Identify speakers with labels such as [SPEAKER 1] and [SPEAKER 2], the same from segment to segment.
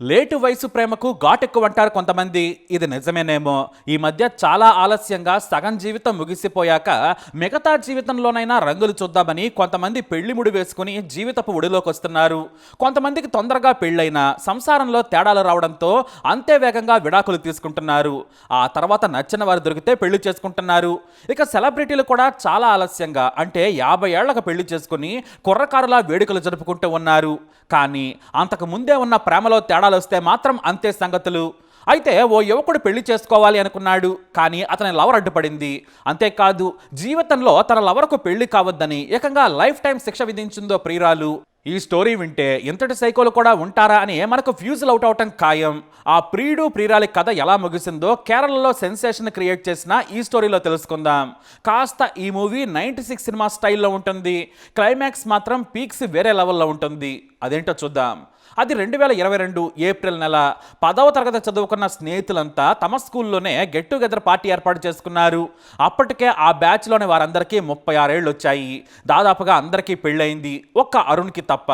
[SPEAKER 1] Late వయసు ప్రేమకు ఘాటెక్కువ అంటారు కొంతమంది. ఇది నిజమేనేమో. ఈ మధ్య చాలా ఆలస్యంగా సగం జీవితం ముగిసిపోయాక మిగతా జీవితంలోనైనా రంగులు చూద్దామని కొంతమంది పెళ్ళి ముడి వేసుకుని జీవితపు ఒడిలోకి వస్తున్నారు కొంతమందికి తొందరగా పెళ్ళైన సంసారంలో తేడాలు రావడంతో అంతే వేగంగా విడాకులు తీసుకుంటున్నారు. ఆ తర్వాత నచ్చిన వారు దొరికితే పెళ్ళి చేసుకుంటున్నారు. ఇక సెలబ్రిటీలు కూడా చాలా ఆలస్యంగా అంటే యాభై ఏళ్ళకు పెళ్ళి చేసుకుని కుర్రకారులా వేడుకలు జరుపుకుంటూ ఉన్నారు. కానీ అంతకు ముందే ఉన్న ప్రేమలో తేడా తేడాలు వస్తే మాత్రం అంతే సంగతులు. అయితే ఓ యువకుడు పెళ్ళి చేసుకోవాలి అనుకున్నాడు కానీ అతని లవర్ అడ్డుపడింది. అంతేకాదు జీవితంలో తన లవర్కు పెళ్ళి కావద్దని ఏకంగా లైఫ్ టైం శిక్ష విధించిందో ప్రియురాలు. ఈ స్టోరీ వింటే ఇంతటి సైకోలు కూడా ఉంటారా అని మనకు ఫ్యూజుల్ అవుట్ అవటం ఖాయం. ఆ ప్రియుడు ప్రియురాలి కథ ఎలా ముగిసిందో కేరళలో సెన్సేషన్ క్రియేట్ చేసిన ఈ స్టోరీలో తెలుసుకుందాం. కాస్త ఈ మూవీ నైంటీ సిక్స్ సినిమా స్టైల్లో ఉంటుంది. క్లైమాక్స్ మాత్రం పీక్స్ వేరే లెవెల్లో ఉంటుంది. అదేంటో చూద్దాం. అది రెండు వేల ఇరవై రెండు ఏప్రిల్ నెల పదవ తరగతి చదువుకున్న స్నేహితులంతా తమ స్కూల్లోనే గెట్ టుగెదర్ పార్టీ ఏర్పాటు చేసుకున్నారు. అప్పటికే ఆ బ్యాచ్లోని వారందరికీ ముప్పై ఆరేళ్ళు వచ్చాయి దాదాపుగా అందరికీ పెళ్ళయింది. ఒక్క అరుణ్కి తప్ప.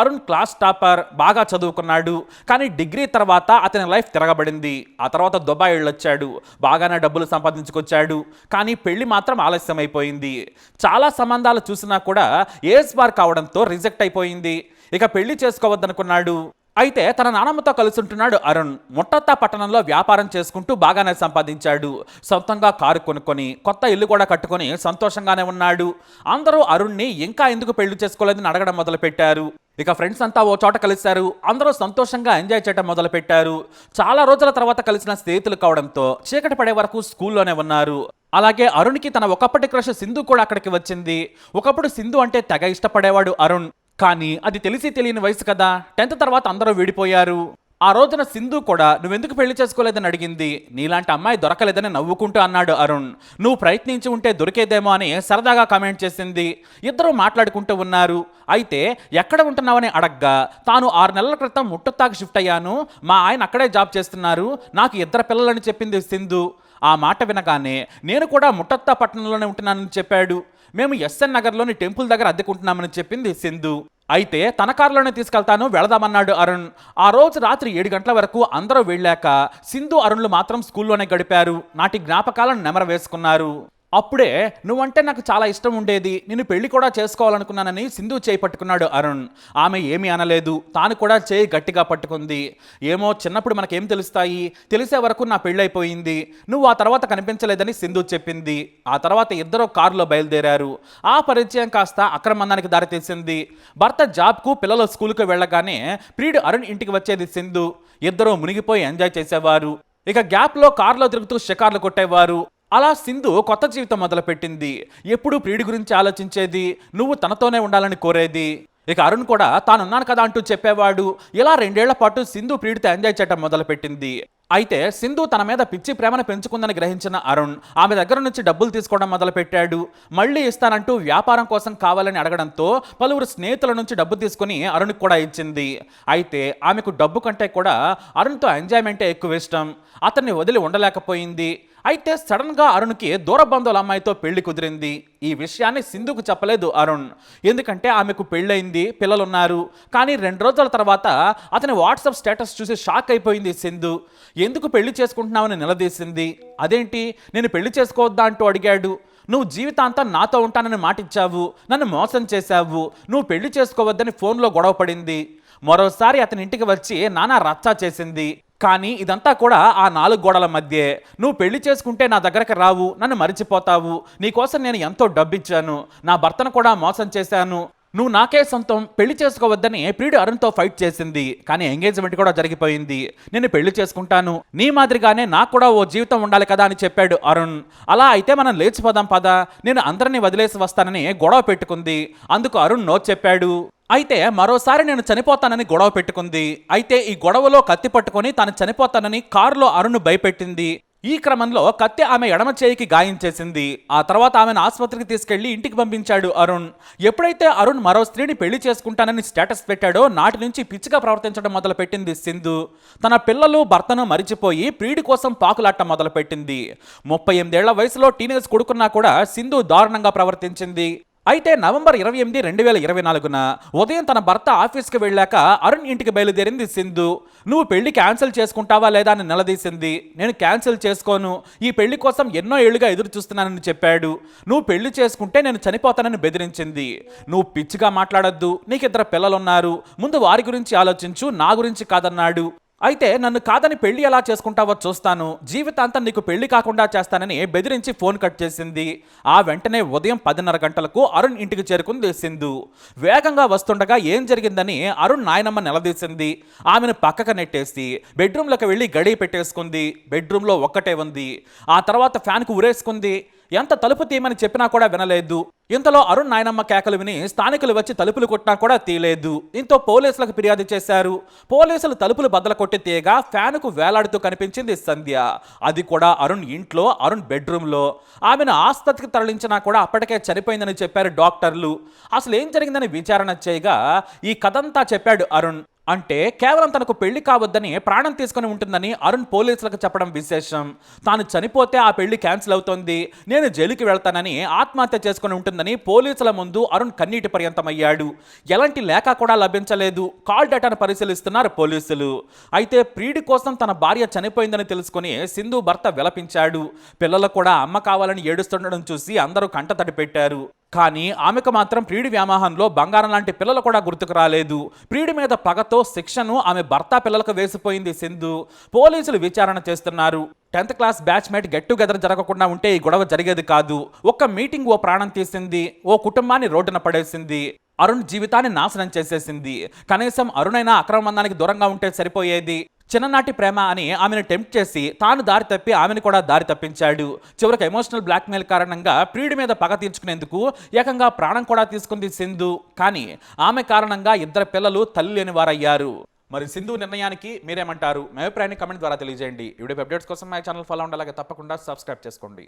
[SPEAKER 1] అరుణ్ క్లాస్ టాపర్ బాగా చదువుకున్నాడు. కానీ డిగ్రీ తర్వాత అతని లైఫ్ తిరగబడింది. ఆ తర్వాత దుబాయ్ వెళ్ళొచ్చాడు బాగానే డబ్బులు సంపాదించుకొచ్చాడు. కానీ పెళ్ళి మాత్రం ఆలస్యం అయిపోయింది చాలా సంబంధాలు చూసినా కూడా ఏజ్ బార్ కావడంతో రిజెక్ట్ అయిపోయింది. ఇక పెళ్ళి చేసుకోవద్దనుకున్నాడు. అయితే తన నానమ్మతో కలిసి ఉంటున్నాడు అరుణ్. ముట్టత్తా పట్టణంలో వ్యాపారం చేసుకుంటూ బాగానే సంపాదించాడు. సొంతంగా కారు కొనుక్కొని కొత్త ఇల్లు కూడా కట్టుకొని సంతోషంగానే ఉన్నాడు. అందరూ అరుణ్ని ఇంకా ఎందుకు పెళ్ళి చేసుకోలేదని అడగడం మొదలుపెట్టారు. ఇక ఫ్రెండ్స్ అంతా ఓ చోట కలిశారు. అందరూ సంతోషంగా ఎంజాయ్ చేయడం మొదలుపెట్టారు. చాలా రోజుల తర్వాత కలిసిన స్నేహితులు కావడంతో చీకటి పడే వరకు స్కూల్లోనే ఉన్నారు. అలాగే అరుణ్కి తన ఒకప్పటి క్రష్ సింధు కూడా అక్కడికి వచ్చింది. ఒకప్పుడు సింధు అంటే తెగ ఇష్టపడేవాడు అరుణ్. కానీ అది తెలిసి తెలియని వయసు కదా. టెన్త్ తర్వాత అందరూ విడిపోయారు. ఆ రోజున సింధు కూడా నువ్వెందుకు పెళ్ళి చేసుకోలేదని అడిగింది? నీలాంటి అమ్మాయి దొరకలేదని నవ్వుకుంటూ అన్నాడు అరుణ్. నువ్వు ప్రయత్నించి ఉంటే దొరికేదేమో అని సరదాగా కామెంట్ చేసింది. ఇద్దరు మాట్లాడుకుంటూ ఉన్నారు. అయితే ఎక్కడ ఉంటున్నావని అడగ్గా. తాను ఆరు నెలల క్రితం ముట్టుతాకు షిఫ్ట్ అయ్యాను. మా ఆయన అక్కడే జాబ్ చేస్తున్నారు. నాకు ఇద్దరు పిల్లలని చెప్పింది సింధు. ఆ మాట వినగానే నేను కూడా ముట్టత్తా పట్టణంలోనే ఉంటున్నానని చెప్పాడు. మేము ఎస్ఎన్ నగర్లోని టెంపుల్ దగ్గర అద్దెకుంటున్నామని చెప్పింది సింధు. అయితే తన కారులోనే తీసుకెళ్తాను వెళదామన్నాడు అరుణ్. ఆ రోజు రాత్రి ఏడు గంటల వరకు అందరూ వెళ్ళాక సింధు అరుణ్లు మాత్రం స్కూల్లోనే గడిపారు. నాటి జ్ఞాపకాలను నెమర వేసుకున్నారు అప్పుడే నువ్వంటే నాకు చాలా ఇష్టం ఉండేది నేను పెళ్ళి కూడా చేసుకోవాలనుకున్నానని సింధు చేయి పట్టుకున్నాడు అరుణ్. ఆమె ఏమీ అనలేదు తాను కూడా చేయి గట్టిగా పట్టుకుంది. ఏమో చిన్నప్పుడు మనకేం తెలుస్తాయి? తెలిసే వరకు నా పెళ్ళైపోయింది. నువ్వు ఆ తర్వాత కనిపించలేదని సింధు చెప్పింది. ఆ తర్వాత ఇద్దరు కారులో బయలుదేరారు. ఆ పరిచయం కాస్త అక్రమందానికి దారితీసింది. భర్త జాబ్కు పిల్లలు స్కూల్కి వెళ్ళగానే ప్రియుడు అరుణ్ ఇంటికి వచ్చేది సింధు. ఇద్దరూ మునిగిపోయి ఎంజాయ్ చేసేవారు. ఇక గ్యాప్లో కారులో తిరుగుతూ షికార్లు కొట్టేవారు. అలా సింధు కొత్త జీవితం మొదలుపెట్టింది. ఎప్పుడూ ప్రియుడి గురించి ఆలోచించేది నువ్వు తనతోనే ఉండాలని కోరేది. ఇక అరుణ్ కూడా తానున్నాను కదా అంటూ చెప్పేవాడు. ఇలా రెండేళ్ళ పాటు సింధు ప్రియుడితో ఎంజాయ్ చేయటం మొదలుపెట్టింది. అయితే సింధు తన మీద పిచ్చి ప్రేమను పెంచుకుందని గ్రహించిన అరుణ్ ఆమె దగ్గర నుంచి డబ్బులు తీసుకోవడం మొదలుపెట్టాడు. మళ్ళీ ఇస్తానంటూ వ్యాపారం కోసం కావాలని అడగడంతో పలువురు స్నేహితుల నుంచి డబ్బు తీసుకుని అరుణ్కి కూడా ఇచ్చింది. అయితే ఆమెకు డబ్బు కంటే కూడా అరుణ్తో ఎంజాయ్మెంటే ఎక్కువ ఇష్టం అతన్ని వదిలి ఉండలేకపోయింది. అయితే సడన్గా అరుణ్కి దూరబంధువుల అమ్మాయితో పెళ్ళి కుదిరింది. ఈ విషయాన్ని సింధుకు చెప్పలేదు అరుణ్. ఎందుకంటే ఆమెకు పెళ్ళయింది పిల్లలున్నారు. కానీ రెండు రోజుల తర్వాత అతని వాట్సాప్ స్టేటస్ చూసి షాక్ అయిపోయింది సింధు. ఎందుకు పెళ్ళి చేసుకుంటున్నావని నిలదీసింది. అదేంటి? నేను పెళ్ళి చేసుకోవద్దా? అంటూ అడిగాడు. నువ్వు జీవితాంతం నాతో ఉంటానని మాటిచ్చావు. నన్ను మోసం చేశావు. నువ్వు పెళ్ళి చేసుకోవద్దని ఫోన్లో గొడవ పడింది. మరోసారి అతని ఇంటికి వచ్చి నానా రచ్చా చేసింది. కానీ ఇదంతా కూడా ఆ నాలుగు గోడల మధ్యే. నువ్వు పెళ్ళి చేసుకుంటే నా దగ్గరకు రావు నన్ను మరిచిపోతావు. నీకోసం నేను ఎంతో డబ్బిచ్చాను. నా భర్తను కూడా మోసం చేశాను. నువ్వు నాకే సొంతం పెళ్ళి చేసుకోవద్దని ప్రియుడు అరుణ్తో ఫైట్ చేసింది. కానీ ఎంగేజ్మెంట్ కూడా జరిగిపోయింది. నేను పెళ్ళి చేసుకుంటాను. నీ మాదిరిగానే నాకు కూడా ఓ జీవితం ఉండాలి కదా అని చెప్పాడు అరుణ్. అలా అయితే మనం లేచిపోదాం పదా. నేను అందరినీ వదిలేసి వస్తానని గొడవ పెట్టుకుంది. అందుకు అరుణ్ నో చెప్పాడు. అయితే మరోసారి నేను చనిపోతానని గొడవ పెట్టుకుంది. అయితే ఈ గొడవలో కత్తి పట్టుకొని తాను చనిపోతానని కారులో అరుణ్ భయపెట్టింది. ఈ క్రమంలో కత్తి ఆమె ఎడమ చేయికి గాయం చేసింది. ఆ తర్వాత ఆమెను ఆసుపత్రికి తీసుకెళ్ళి ఇంటికి పంపించాడు అరుణ్. ఎప్పుడైతే అరుణ్ మరో స్త్రీని పెళ్ళి చేసుకుంటానని స్టేటస్ పెట్టాడో నాటి నుంచి పిచ్చిగా ప్రవర్తించడం మొదలుపెట్టింది సింధు. తన పిల్లలు భర్తను మరిచిపోయి ప్రియుడి కోసం పాకులాట మొదలుపెట్టింది. ముప్పై ఎనిమిదేళ్ళ వయసులో టీనేజ్ కొడుకున్నా కూడా సింధు దారుణంగా ప్రవర్తించింది. అయితే నవంబర్ ఇరవై ఎనిమిది రెండు వేల ఇరవై నాలుగున ఉదయం తన భర్త ఆఫీస్కి వెళ్ళాక అరుణ్ ఇంటికి బయలుదేరింది సింధు. నువ్వు పెళ్ళి క్యాన్సిల్ చేసుకుంటావా లేదా అని నిలదీసింది. నేను క్యాన్సిల్ చేసుకోను. ఈ పెళ్ళి కోసం ఎన్నో ఏళ్ళుగా ఎదురు చూస్తున్నానని చెప్పాడు. నువ్వు పెళ్ళి చేసుకుంటే నేను చనిపోతానని బెదిరించింది. నువ్వు పిచ్చిగా మాట్లాడొద్దు. నీకు ఇద్దరు పిల్లలున్నారు. ముందు వారి గురించి ఆలోచించు. నా గురించి కాదన్నాడు. అయితే నన్ను కాదని పెళ్ళి ఎలా చేసుకుంటావో చూస్తాను. జీవితాంతం నీకు పెళ్ళి కాకుండా చేస్తానని బెదిరించి ఫోన్ కట్ చేసింది. ఆ వెంటనే ఉదయం పదిన్నర గంటలకు అరుణ్ ఇంటికి చేరుకుంది సింధు. వేగంగా వస్తుండగా ఏం జరిగిందని అరుణ్ నాయనమ్మ నిలదీసింది. ఆమెను పక్కకు నెట్టేసి బెడ్రూమ్లోకి వెళ్ళి గడి పెట్టేసుకుంది. బెడ్రూమ్లో ఒక్కటే ఉంది. ఆ తర్వాత ఫ్యాన్కు ఉరేసుకుంది ఎంత తలుపు తీయమని చెప్పినా కూడా వినలేదు. ఇంతలో అరుణ్ నాయనమ్మ కేకలు విని స్థానికులు వచ్చి తలుపులు కొట్టినా కూడా తీయలేదు. దీంతో పోలీసులకు ఫిర్యాదు చేశారు. పోలీసులు తలుపులు బద్దల కొట్టి తీయగా ఫ్యాన్కు వేలాడుతూ కనిపించింది సంధ్య. అది కూడా అరుణ్ ఇంట్లో అరుణ్ బెడ్రూమ్లో. ఆమెను ఆసుపత్రికి తరలించినా కూడా అప్పటికే చనిపోయిందని చెప్పారు డాక్టర్లు. అసలు ఏం జరిగిందని విచారణ చేయగా ఈ కథంతా చెప్పాడు అరుణ్. అంటే కేవలం తనకు పెళ్ళి కావద్దని ప్రాణం తీసుకుని ఉంటుందని అరుణ్ పోలీసులకు చెప్పడం విశేషం. తాను చనిపోతే ఆ పెళ్ళి క్యాన్సిల్ అవుతోంది. నేను జైలుకి వెళ్తానని ఆత్మహత్య చేసుకుని ఉంటుందని పోలీసుల ముందు అరుణ్ కన్నీటి పర్యంతమయ్యాడు. ఎలాంటి లేఖ కూడా లభించలేదు. కాల్ డేటాను పరిశీలిస్తున్నారు పోలీసులు. అయితే ప్రీడి కోసం తన భార్య చనిపోయిందని తెలుసుకుని సింధు భర్త విలపించాడు. పిల్లలు కూడా అమ్మ కావాలని ఏడుస్తుండడం చూసి అందరూ కంట తడిపెట్టారు కానీ ఆమెకు మాత్రం ప్రియుడి వ్యామోహంలో బంగారం లాంటి పిల్లలు కూడా గుర్తుకు రాలేదు. ప్రియుడి మీద పగతో శిక్షను ఆమె భర్త పిల్లలకు వేసిపోయింది సింధు. పోలీసులు విచారణ చేస్తున్నారు. Tenth class batchmate get together జరగకుండా ఉంటే ఈ గొడవ జరిగేది కాదు. ఒక్క మీటింగ్ ఓ ప్రాణం తీసింది. ఓ కుటుంబాన్ని రోడ్డున పడేసింది. అరుణ్ జీవితాన్ని నాశనం చేసేసింది. కనీసం అరుణైనా అక్రమందానికి దూరంగా ఉంటే సరిపోయేది. చిన్ననాటి ప్రేమ అని ఆమెను టెంప్ట్ చేసి తాను దారి తప్పి ఆమెను కూడా దారి తప్పించాడు. చివరికి ఎమోషనల్ బ్లాక్మెయిల్ కారణంగా ప్రియుడి మీద పగ తీర్చుకునేందుకు ఏకంగా ప్రాణం కూడా తీసుకుంది సింధు. కానీ ఆమె కారణంగా ఇద్దరు పిల్లలు తల్లి లేని వారయ్యారు. మరి సింధు నిర్ణయానికి మీరేమంటారు? మీ అభిప్రాయాన్ని కమెంట్ ద్వారా తెలియజేయండి. వీడియో అప్డేట్స్ కోసం మా ఛానల్ ఫాలో ఉండాలి తప్పకుండా సబ్స్క్రైబ్ చేసుకోండి.